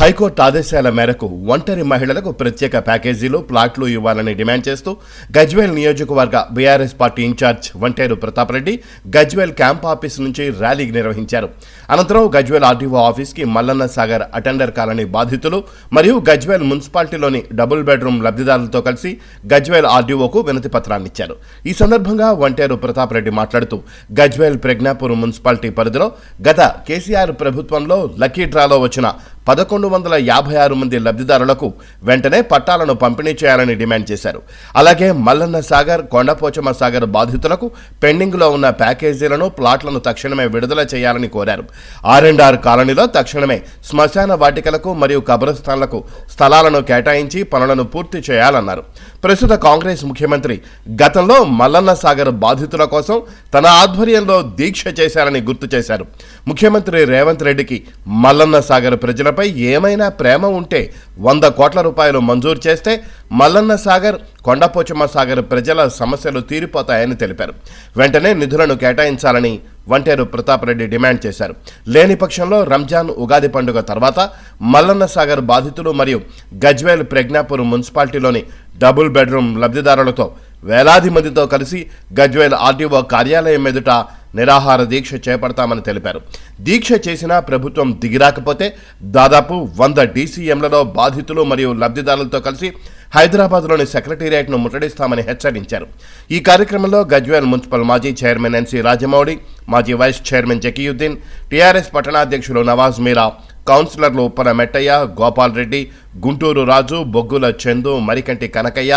High court ఆదేశాల మేరకు ఒంటరి మహిళలకు ప్రత్యేక ప్యాకేజీలు ప్లాట్లు ఇవ్వాలని డిమాండ్ చేస్తూ గజ్వేల్ నియోజకవర్గ BRS party incharge Vanteru Pratap Reddy Gajwel camp office నుంచి ర్యాలీ నిర్వహించారు. అనంతరం గజ్వేల్ ఆర్డీఓ ఆఫీస్కి మల్లన్న సాగర్ అటెండర్ కాలనీ బాధితులు మరియు గజ్వేల్ మున్సిపాలిటీలోని డబుల్ బెడ్రూమ్ లబ్ధిదారులతో కలిసి గజ్వేల్ ఆర్డీఓకు వినతి పత్రాన్ని ఇచ్చారు. ఈ సందర్భంగా వంటేరు ప్రతాప్ రెడ్డి మాట్లాడుతూ గజ్వేల్ ప్రజ్ఞాపూర్ మున్సిపాలిటీ పరిధిలో గత కేసీఆర్ ప్రభుత్వంలో లక్కీ డ్రాలో వచ్చిన పదకొండు వందల యాభై ఆరు మంది లబ్ధిదారులకు వెంటనే పట్టాలను పంపిణీ చేయాలని డిమాండ్ చేశారు. అలాగే మల్లన్న సాగర్ కొండపోచమ్మ సాగర్ బాధితులకు పెండింగ్లో ఉన్న ప్యాకేజీలను ప్లాట్లను తక్షణమే విడుదల చేయాలని కోరారు. ఆర్ అండ్ ఆర్ కాలనీలో తక్షణమే శ్మశాన వాటికలకు మరియు కబ్రస్థాన్లకు స్థలాలను కేటాయించి పనులను పూర్తి చేయాలన్నారు. ప్రస్తుత కాంగ్రెస్ ముఖ్యమంత్రి గతంలో మల్లన్న సాగర్ బాధితుల కోసం తన ఆధ్వర్యంలో దీక్ష చేశారని గుర్తు చేశారు. ముఖ్యమంత్రి రేవంత్ రెడ్డికి మల్లన్న సాగర్ ప్రజలపై ఏమైనా ప్రేమ ఉంటే వంద కోట్ల రూపాయలు మంజూరు చేస్తే మల్లన్న సాగర్ కొండపోచమ్మ సాగర్ ప్రజల సమస్యలు తీరిపోతాయని తెలిపారు. వెంటనే నిధులను కేటాయించాలని వంటేరు ప్రతాప్ రెడ్డి డిమాండ్ చేశారు. లేని పక్షంలో రంజాన్ ఉగాది పండుగ తర్వాత మల్లన్న సాగర్ బాధితులు మరియు గజ్వేల్ ప్రజ్ఞాపూర్ మున్సిపాలిటీలోని డబుల్ బెడ్రూమ్ లబ్ధిదారులతో వేలాది మందితో కలిసి గజ్వేల్ ఆర్డీఓ కార్యాలయం ఎదుట నిరాహార దీక్ష చేపడతామని తెలిపారు. దీక్ష చేసినా ప్రభుత్వం దిగిరాకపోతే దాదాపు వంద డీసీఎంలలో బాధితులు మరియు లబ్ధిదారులతో కలిసి హైదరాబాద్లోని సెక్రటేరియట్ను ముట్టడిస్తామని హెచ్చరించారు. ఈ కార్యక్రమంలో గజ్వేల్ మున్సిపల్ మాజీ చైర్మన్ ఎన్సీ రాజమౌళి మాజీ వైస్ చైర్మన్ జకీయుద్దీన్ టీఆర్ఎస్ పట్టణాధ్యక్షులు నవాజ్ మీరా కౌన్సిలర్లు ఉప్పన మెట్టయ్య గోపాల్ రెడ్డి గుంటూరు రాజు బొగ్గుల చందు మరికంటి కనకయ్య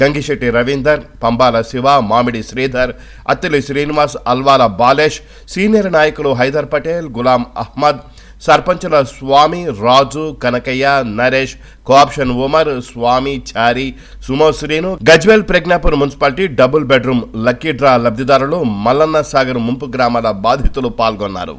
గంగిశెట్టి రవీందర్ పంబాల శివ మామిడి శ్రీధర్ అత్తిలి శ్రీనివాస్ అల్వాల బాలేష్ సీనియర్ నాయకులు హైదర్ పటేల్ గులాం అహ్మద్ సర్పంచుల Swamy Raju Kanakaiah Naresh cooption Umar Swamy Chari Sumo Srinu Gajwel Pragnapur municipality double bedroom lucky draw లబ్ధిదారులు మల్లన్న సాగర్ ముంపు గ్రామాల బాధితులు పాల్గొన్నారు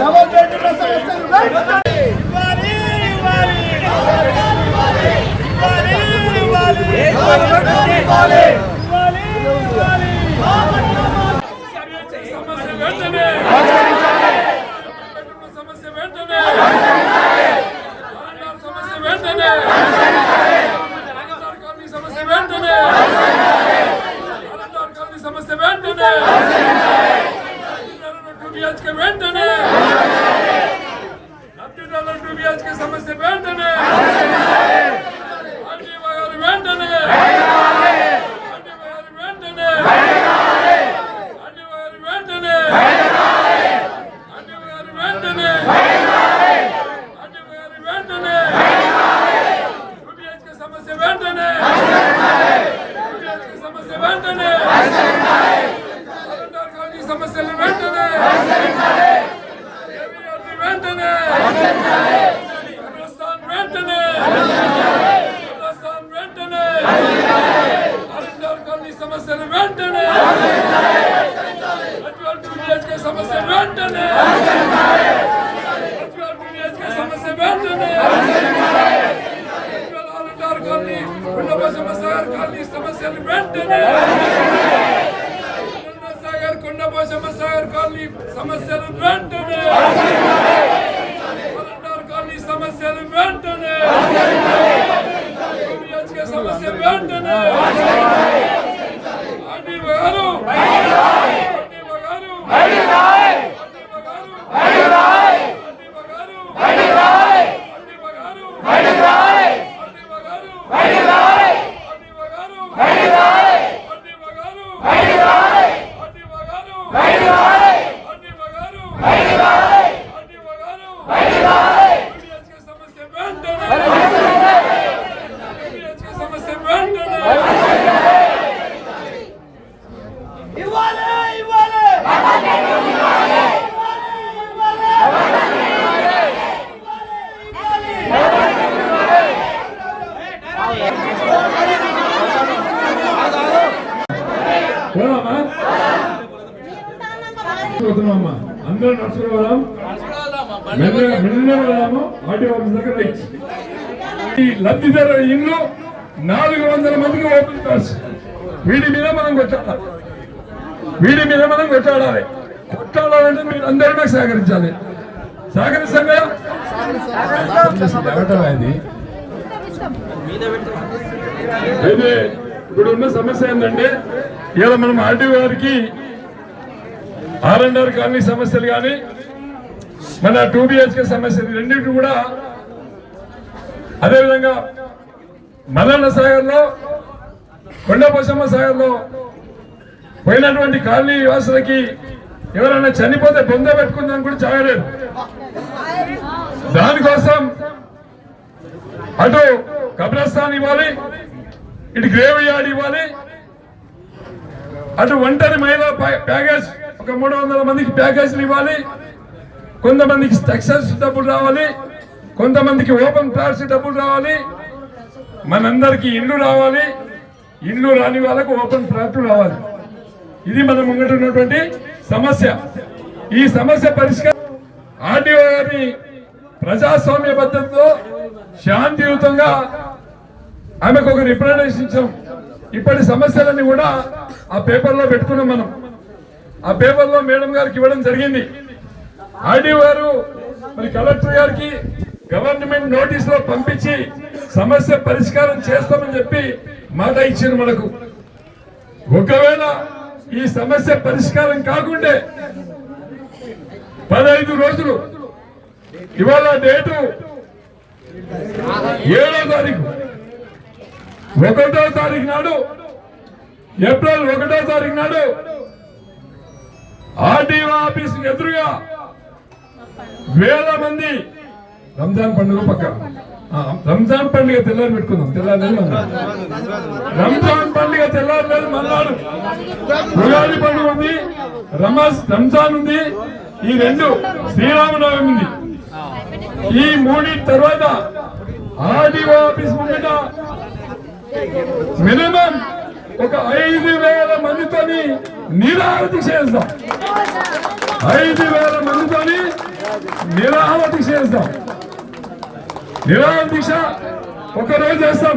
కావాలి కావాలి రావాలి రావాలి ఇవ్వాలి ఇవ్వాలి ఇవ్వాలి ఇవ్వాలి ఇవ్వాలి ఇవ్వాలి ఇవ్వాలి సమస్య వెంటనే సమస్య వెంటనే సమస్య వెంటనే కాలనీ సమస్య వెంటనే కాలనీ సమస్య వెంటనే టూ బిహెచ్కే వెంటనే లబ్ధిదారుల టూ బిహెచ్కే సమస్య వెంటనే ఆర్డీఓ గారు వెంటనే ఆర్డీఓ గారు వెంటనే ఆర్డీఓ గారు వెంటనే ఆర్డీఓ గారు వెంటనే ఆర్డీఓ గారు వెంటనే టూ బిహెచ్కే సమస్య వెంటనే టూ బిహెచ్కే సమస్య వెంటనే కరెంటార్ కాలనీ సమస్యలు వెంటనే ఏబీఆర్టీ వెంటనే కబ్రస్థాన్ వెంటనే కబ్రస్థాన్ వెంటనే కరెంటార్ కాలనీ సమస్యలు వెంటనే అటువంటి విలేజ్కే సమస్య వెంటనే అటువంటి విలేజ్కే సమస్య వెంటనే అలంటార్ కాలనీ ఉండవ సమస్య కాలనీ సమస్యలు వెంటనే సాగర్ కొండపోశమ్మ సాగర్ కాలనీ సమస్యలు వెంటనే. అలంటార్ కాలనీ సమస్యలు వెంటనే. విలేజ్కే సమస్య వెంటనే. రైట్. ఈ లబ్ధిదారు ఇల్లు నాలుగు వందల మందికి ఓపెన్ కార్డ్స్ వీడి మీద మనం కొట్టాలి? వీడి మీద మనం కొట్టాడాలి కొట్టాడాలంటే మీరు అందరూ నాకు సహకరించాలి. సహకరిస్తాం అది అయితే ఇప్పుడు ఉన్న సమస్య ఏంటంటే ఇలా మనం ఆర్టీఓ గారికి ఆర్ అండ్ ఆర్ కాలనీ సమస్యలు కానీ మన టూ బిహెచ్కే సమస్యలు రెండింటి కూడా అదేవిధంగా మల్లన్న సాగర్లో కొండపోసమ్మ సాగర్లో పోయినటువంటి కాలనీ వాసులకి ఎవరైనా చనిపోతే బొంద పెట్టుకుందాం కూడా చాగలేదు దానికోసం అటు కబ్రస్థాన్ ఇవ్వాలి ఇటు గ్రేవ్ యార్డ్ ఇవ్వాలి అటు ఒంటరి మహిళా ప్యా- ప్యాకేజ్ ఒక మూడు వందల మందికి ప్యాకేజీలు ఇవ్వాలి కొంతమందికి స్ట్రక్చర్స్ డబ్బులు రావాలి కొంతమందికి ఓపెన్ ప్లాట్స్ డబ్బులు రావాలి. మనందరికి ఇల్లు రావాలి. ఇల్లు రాని వాళ్ళకు ఓపెన్ ప్లాట్లు రావాలి. ఇది మన ముంగట ఉన్నటువంటి సమస్య. ఈ సమస్య పరిష్కారం ఆర్డీఓ గారిని ప్రజాస్వామ్య పద్ధతిలో శాంతియుతంగా ఆమెకు ఒక రిప్రజెంటేషన్ ఇచ్చాం. ఇప్పటి సమస్యలన్నీ కూడా ఆ పేపర్లో పెట్టుకున్నాం మనం. ఆ పేపర్లో మేడం గారికి ఇవ్వడం జరిగింది. ఆర్డీఓ గారు మరి కలెక్టర్ గారికి గవర్నమెంట్ నోటీస్లో పంపించి సమస్య పరిష్కారం చేస్తామని చెప్పి మాట ఇచ్చారు మనకు. ఒకవేళ ఈ సమస్య పరిష్కారం కాకుండా పదహైదు రోజులు ఇవాళ డేటు ఏడో తారీఖు. ఒకటో తారీఖు నాడు ఏప్రిల్ ఒకటో తారీఖు నాడు ఆర్డీఓ ఆఫీస్ ఎదురుగా వేల మంది రంజాన్ పండుగ పక్క. రంజాన్ పండుగ తెల్లారి పెట్టుకుందాం. తెల్లారి ఉంది. రంజాన్ పండుగ తెల్లారి లేదు మన్నాడు ఉగాది పండుగ ఉంది. రమాజ్ రంజాన్ ఉంది. ఈ రెండు శ్రీరామనవమి ఉంది. ఈ మూడి తర్వాత ఆర్డీఓ ఆఫీస్ ముంగట మినిమం ఒక ఐదు వేల మందితోని నిరాహతి చేద్దాం చేస్తాం. ఐదు వేల మందితోని నిరాహతి చేద్దాం చేస్తాం దీక్ష ఒక రోజు చేస్తాం.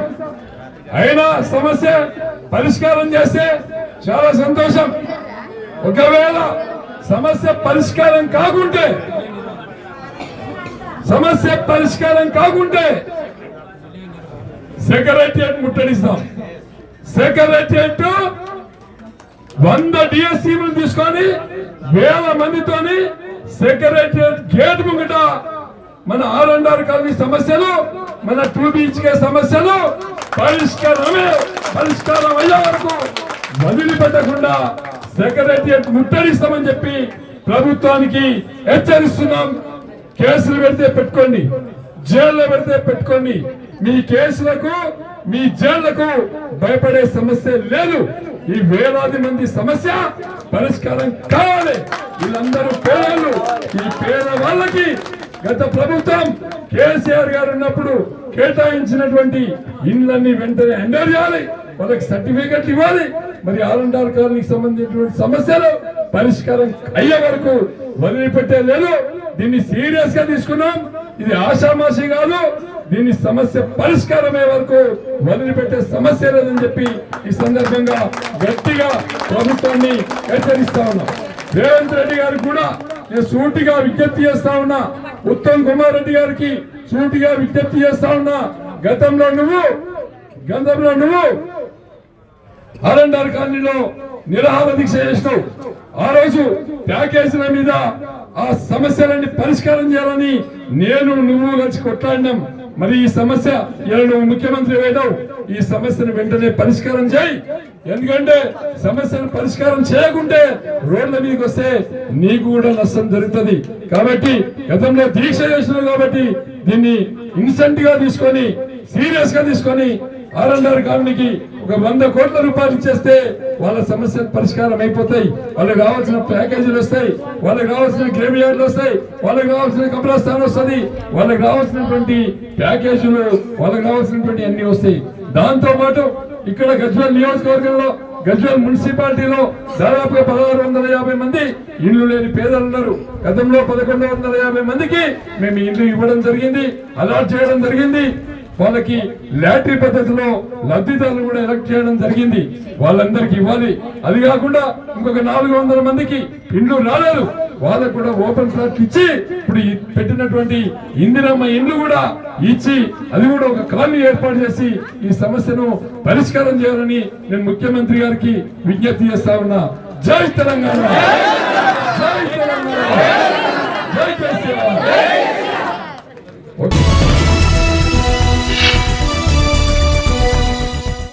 అయినా సమస్య పరిష్కారం చేస్తే చాలా సంతోషం. ఒకవేళ సమస్య పరిష్కారం కాకుంటే సమస్య పరిష్కారం కాకుంటే సెక్రటరియట్ ముట్టడిస్తాం. సెక్రటరియట్ వంద డిఎస్సీలు తీసుకొని వేల మందితోని సెక్రటరియట్ గేట్ ముంగట మన ఆర్ అండ్ ఆర్ కాలనీ సమస్యలు మన టూ బీచ్కే సమస్యలు పరిష్కారమే పరిష్కారం అయ్యే వరకు వదిలిపెట్టకుండా సెక్రటరియట్ ముట్టడిస్తామని చెప్పి ప్రభుత్వానికి హెచ్చరిస్తున్నాం. కేసులు పెడితే పెట్టుకోండి జైల్లో పెడితే పెట్టుకోండి. మీ కేసులకు మీ జైళ్ళకు భయపడే సమస్య లేదు. ఈ వేలాది మంది సమస్య పరిష్కారం కావాలి. వీళ్ళందరూ పేదలు. ఈ పేద వాళ్ళకి గత ప్రభుత్వం కేసీఆర్ గారు ఉన్నప్పుడు కేటాయించినటువంటి ఇండ్లన్నీ వెంటనే ఎండర్ చేయాలి. వాళ్ళకి సర్టిఫికెట్ ఇవ్వాలి. మరి ఆర్ఎండ్ఆర్ కాలనీకి సంబంధించినటువంటి సమస్యలు పరిష్కారం అయ్యే వరకు వదిలిపెట్టే లేదు. దీన్ని సీరియస్గా తీసుకున్నాం. ఇది ఆషామాషి కాదు. దీని సమస్య పరిష్కారమే వరకు వదిలిపెట్టే సమస్య లేదని చెప్పి ఈ సందర్భంగా గట్టిగా ప్రభుత్వాన్ని హెచ్చరిస్తా ఉన్నాం. రేవంత్ రెడ్డి గారికి కూడా నేను సూటిగా విజ్ఞప్తి చేస్తా ఉన్నా. ఉత్తమ్ కుమార్ రెడ్డి గారికి సూటిగా విజ్ఞప్తి చేస్తా ఉన్నా గతంలో నువ్వు గతంలో నువ్వు అరండార్ కాలనీలో నిరాహార దీక్ష చేసినావు ఆ రోజు ప్యాకేజీల మీద ఆ సమస్యలన్నీ పరిష్కారం చేయాలని నేను నువ్వు కలిసి కొట్లాడినాం. మరి ఈ సమస్య ఇలా నువ్వు ముఖ్యమంత్రి వేయడం ఈ సమస్యను వెంటనే పరిష్కారం చేయి. ఎందుకంటే సమస్యను పరిష్కారం చేయకుంటే రోడ్ల మీదకి వస్తే నీకు కూడా నష్టం జరుగుతుంది. కాబట్టి గతంలో దీక్ష చేసినారు కాబట్టి దీన్ని ఇన్సెంట్గా తీసుకొని సీరియస్గా తీసుకొని ఆర్ఎన్ఆర్ కాలనీకి ఒక వంద కోట్ల రూపాయలు ఇచ్చేస్తే వాళ్ళ సమస్యలు పరిష్కారం అయిపోతాయి. వాళ్ళకి కావాల్సిన ప్యాకేజీలు వస్తాయి వాళ్ళకి కావాల్సిన గ్రేవ్ యార్డ్లు వస్తాయి వాళ్ళకి కావాల్సిన కబ్రస్థానం వస్తుంది వాళ్ళకి కావాల్సినటువంటి ప్యాకేజీలు వాళ్ళకి కావాల్సినటువంటి అన్ని వస్తాయి. దాంతో పాటు ఇక్కడ గజ్వల్ నియోజకవర్గంలో గజ్వల్ మున్సిపాలిటీలో దాదాపుగా పదహారు వందల యాభై మంది ఇల్లు లేని పేదలు ఉన్నారు. గతంలో పదకొండు వందల యాభై మందికి మేము ఇల్లు ఇవ్వడం జరిగింది అలాట్ చేయడం జరిగింది. వాళ్ళకి లాటరీ పద్ధతిలో లబ్ధిదారులు కూడా ఎలక్ట్ చేయడం జరిగింది. వాళ్ళందరికీ ఇవ్వాలి. అది కాకుండా ఇంకొక నాలుగు వందల మందికి ఇండ్లు రాలేదు. వాళ్ళకు కూడా ఓపెన్ ఫ్లాట్ ఇచ్చి ఇప్పుడు పెట్టినటువంటి ఇందిరమ్మ ఇండ్లు కూడా ఇచ్చి అది కూడా ఒక కాలనీ ఏర్పాటు చేసి ఈ సమస్యను పరిష్కారం చేయాలని నేను ముఖ్యమంత్రి గారికి విజ్ఞప్తి చేస్తా ఉన్నా. జై తెలంగాణ!